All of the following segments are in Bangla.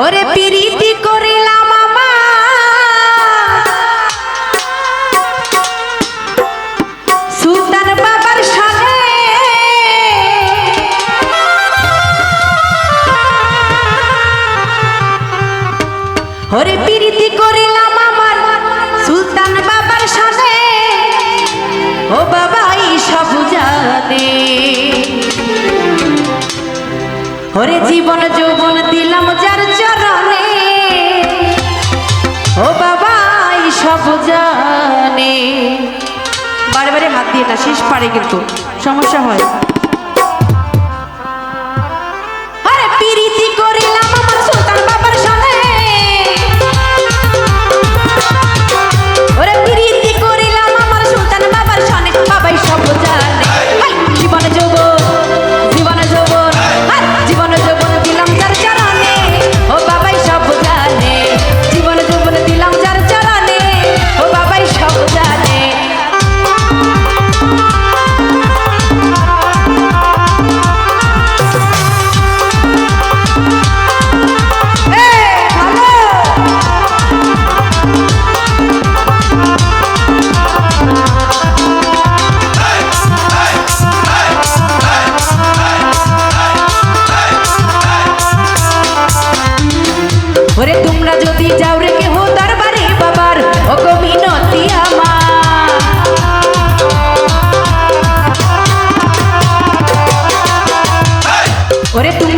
ওরে পিরিতি করিলাম সুলতান বাবার সাথে। ওরে পিরিতি করিলাম আমার সুলতান বাবার সাথে। ও বাবাই সব জানে ওরে জীবন যৌবন দিলাম পারে কিন্তু সমস্যা হয়। ওরে তোমরা যদি যাও রে কেহ দরবারে বাবার ও মিনতি আমার। ওরে তুমি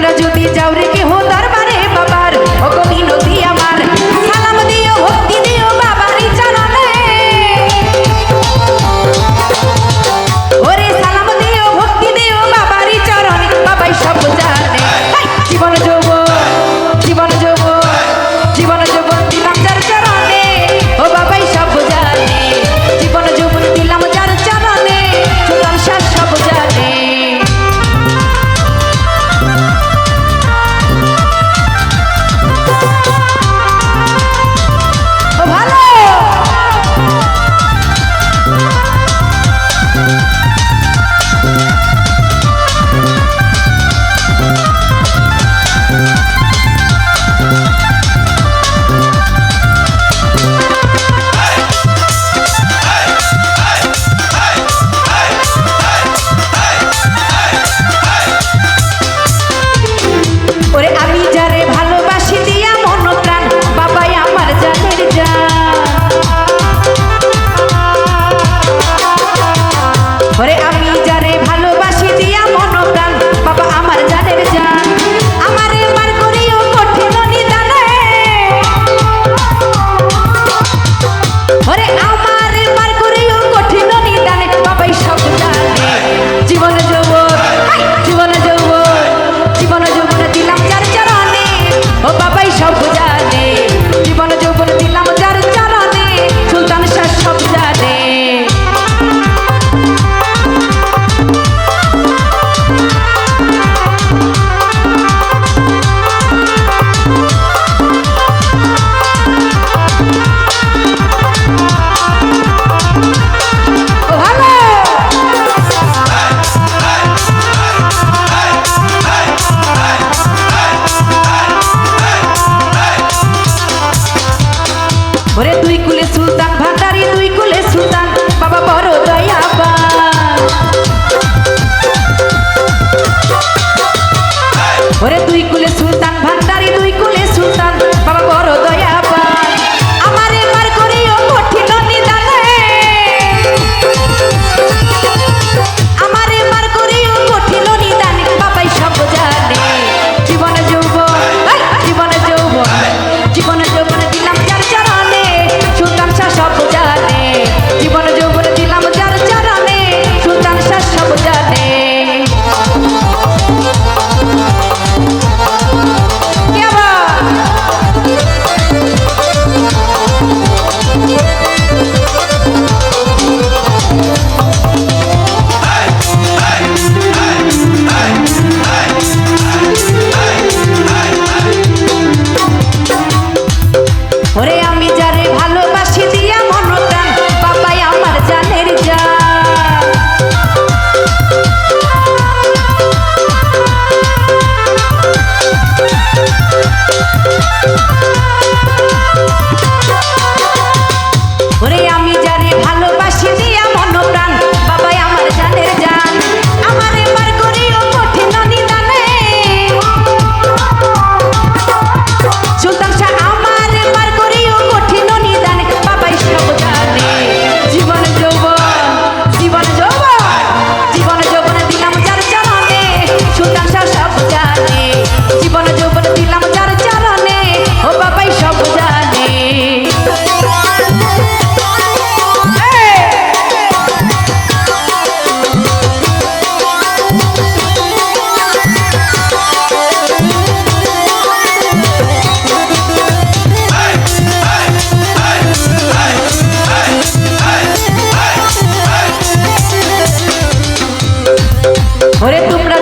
What if you